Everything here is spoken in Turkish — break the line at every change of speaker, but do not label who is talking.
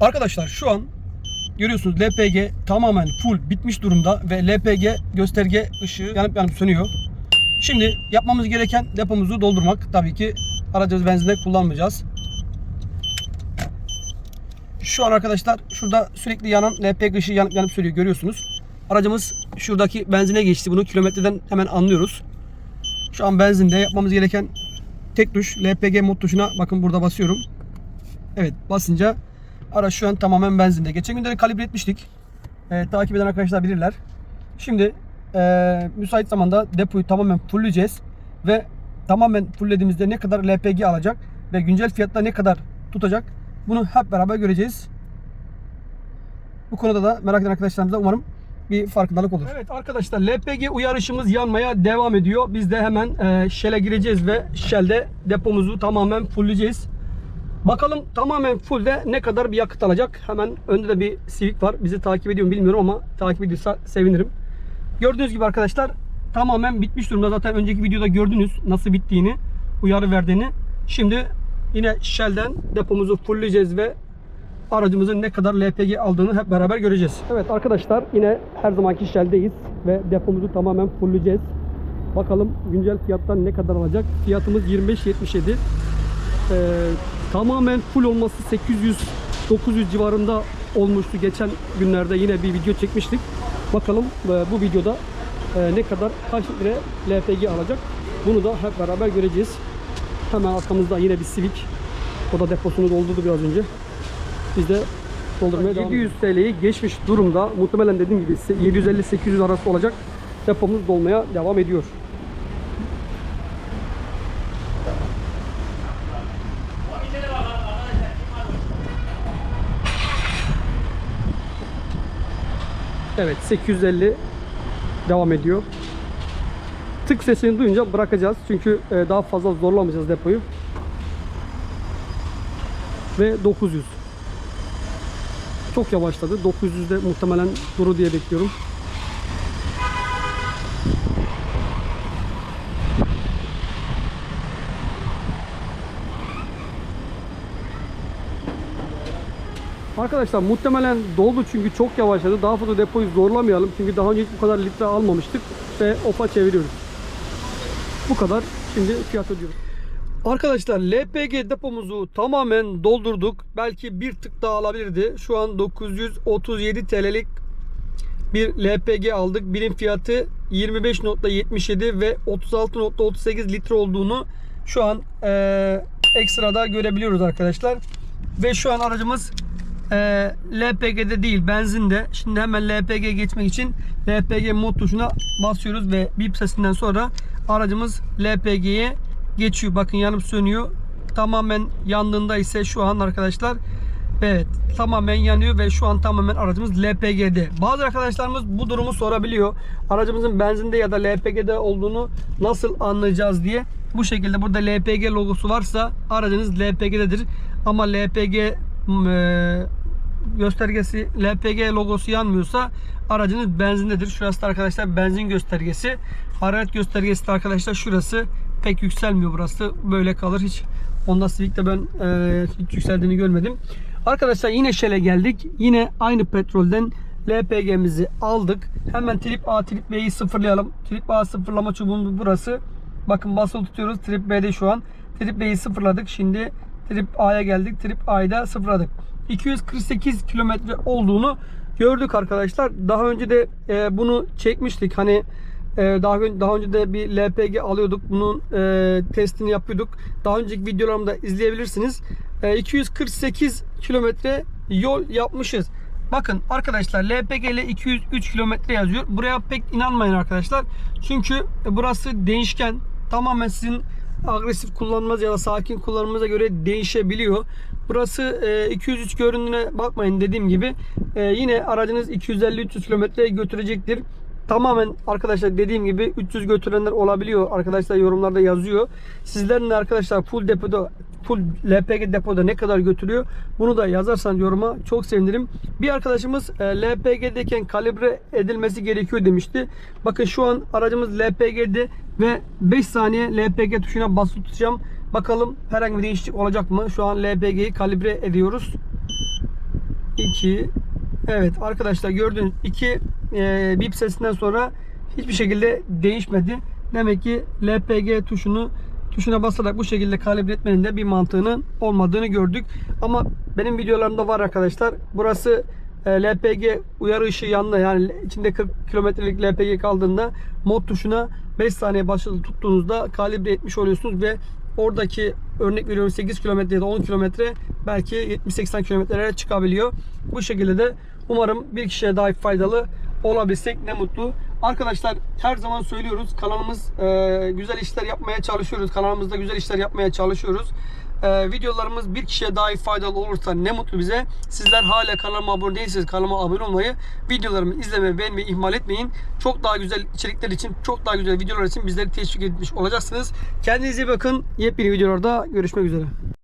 Arkadaşlar şu an görüyorsunuz LPG tamamen full bitmiş durumda ve LPG gösterge ışığı yanıp yanıp sönüyor. Şimdi yapmamız gereken depomuzu doldurmak. Tabii ki aracımız benzinde kullanmayacağız. Şu an arkadaşlar şurada sürekli yanan LPG ışığı yanıp yanıp sönüyor görüyorsunuz. Aracımız şuradaki benzine geçti. Bunu kilometreden hemen anlıyoruz. Şu an benzinde yapmamız gereken tek tuş LPG mod tuşuna bakın burada basıyorum. Evet basınca araç şu an tamamen benzinde. Geçen günleri kalibre etmiştik. Ee, takip eden arkadaşlar bilirler. Şimdi ee, müsait zamanda depoyu tamamen fullleyeceğiz ve tamamen fulllediğimizde ne kadar LPG alacak ve güncel fiyatta ne kadar tutacak bunu hep beraber göreceğiz. Bu konuda da merak eden arkadaşlarımıza umarım bir farkındalık olur. Evet arkadaşlar LPG uyarışımız yanmaya devam ediyor. Biz de hemen e, Shell'e gireceğiz ve Shell'de depomuzu tamamen fullleyeceğiz. Bakalım tamamen fullde ne kadar bir yakıt alacak. Hemen önde de bir Civic var. Bizi takip ediyor mu bilmiyorum ama takip ediyorsa sevinirim. Gördüğünüz gibi arkadaşlar tamamen bitmiş durumda. Zaten önceki videoda gördünüz nasıl bittiğini, uyarı verdiğini. Şimdi yine Shell'den depomuzu fullleyeceğiz ve aracımızın ne kadar LPG aldığını hep beraber göreceğiz. Evet arkadaşlar yine her zamanki Shell'deyiz ve depomuzu tamamen fullleyeceğiz. Bakalım güncel fiyattan ne kadar alacak? Fiyatımız 25.77. Ee, tamamen full olması 800-900 civarında olmuştu. Geçen günlerde yine bir video çekmiştik. Bakalım e, bu videoda e, ne kadar kaç litre LPG alacak? Bunu da hep beraber göreceğiz. Hemen arkamızda yine bir Civic. O da deposunu doldurdu biraz önce. Biz de doldurmaya devam 700 TL'yi geçmiş durumda. Muhtemelen dediğim gibi 750-800 arası olacak. Depomuz dolmaya devam ediyor. Evet 850 devam ediyor. Tık sesini duyunca bırakacağız. Çünkü e, daha fazla zorlamayacağız depoyu. Ve 900. Çok yavaşladı. 900'de muhtemelen duru diye bekliyorum. Arkadaşlar muhtemelen doldu çünkü çok yavaşladı. Daha fazla depoyu zorlamayalım. Çünkü daha önce hiç bu kadar litre almamıştık. Ve ofa çeviriyoruz. Bu kadar. Şimdi fiyat ödüyoruz. Arkadaşlar LPG depomuzu tamamen doldurduk. Belki bir tık daha alabilirdi. Şu an 937 TL'lik bir LPG aldık. Birim fiyatı 25.77 ve 36.38 litre olduğunu şu an eee ekstrada görebiliyoruz arkadaşlar. Ve şu an aracımız eee LPG'de değil benzinde. Şimdi hemen LPG geçmek için LPG mod tuşuna basıyoruz ve bip sesinden sonra aracımız LPG'ye geçiyor. Bakın yanıp sönüyor. Tamamen yandığında ise şu an arkadaşlar Evet tamamen yanıyor ve şu an tamamen aracımız LPG'de. Bazı arkadaşlarımız bu durumu sorabiliyor. Aracımızın benzinde ya da LPG'de olduğunu nasıl anlayacağız diye. Bu şekilde burada LPG logosu varsa aracınız LPG'dedir. Ama LPG e, göstergesi LPG logosu yanmıyorsa aracınız benzindedir. Şurası da arkadaşlar benzin göstergesi. Hararet göstergesi de arkadaşlar şurası pek yükselmiyor burası. Böyle kalır hiç. Honda Civic'te ben e, hiç yükseldiğini görmedim. Arkadaşlar yine Shell'e geldik. Yine aynı petrolden LPG'mizi aldık. Hemen trip A, trip B'yi sıfırlayalım. Trip A sıfırlama çubuğumuz burası. Bakın basılı tutuyoruz. Trip B'de şu an. Trip B'yi sıfırladık. Şimdi trip A'ya geldik. Trip A'yı da sıfırladık. 248 kilometre olduğunu gördük arkadaşlar. Daha önce de e, bunu çekmiştik. Hani e, daha önce daha önce de bir LPG alıyorduk. Bunun e, testini yapıyorduk. Daha önceki videolarımda izleyebilirsiniz. E, 248 kilometre yol yapmışız. Bakın arkadaşlar LPG ile 203 kilometre yazıyor. Buraya pek inanmayın arkadaşlar. Çünkü burası değişken. Tamamen sizin agresif kullanmanız ya da sakin kullanmanıza göre değişebiliyor. Burası e, 203 göründüğüne bakmayın dediğim gibi. E, yine aracınız 250-300 kilometre götürecektir. Tamamen arkadaşlar dediğim gibi 300 götürenler olabiliyor. Arkadaşlar yorumlarda yazıyor. Sizlerin de arkadaşlar full depoda full LPG depoda ne kadar götürüyor? Bunu da yazarsanız yoruma çok sevinirim. Bir arkadaşımız e, LPG'deyken kalibre edilmesi gerekiyor demişti. Bakın şu an aracımız LPG'de ve 5 saniye LPG tuşuna basılı tutacağım. Bakalım herhangi bir değişiklik olacak mı? Şu an LPG'yi kalibre ediyoruz. 2 Evet arkadaşlar gördüğünüz iki e, bip sesinden sonra hiçbir şekilde değişmedi. Demek ki LPG tuşunu tuşuna basarak bu şekilde kalibre etmenin de bir mantığının olmadığını gördük. Ama benim videolarımda var arkadaşlar. Burası e, LPG uyarı ışığı yanında yani içinde 40 kilometrelik LPG kaldığında mod tuşuna 5 saniye başladı tuttuğunuzda kalibre etmiş oluyorsunuz ve oradaki örnek veriyorum 8 kilometre ya da 10 kilometre belki 70-80 kilometrelere çıkabiliyor. Bu şekilde de umarım bir kişiye daha faydalı olabilsek ne mutlu. Arkadaşlar her zaman söylüyoruz kanalımız e, güzel işler yapmaya çalışıyoruz. Kanalımızda güzel işler yapmaya çalışıyoruz. E, videolarımız bir kişiye daha faydalı olursa ne mutlu bize. Sizler hala kanalıma abone değilseniz kanalıma abone olmayı, videolarımı izlemeyi, beğenmeyi ihmal etmeyin. Çok daha güzel içerikler için, çok daha güzel videolar için bizleri teşvik etmiş olacaksınız. Kendinize bakın. Yepyeni videolarda görüşmek üzere.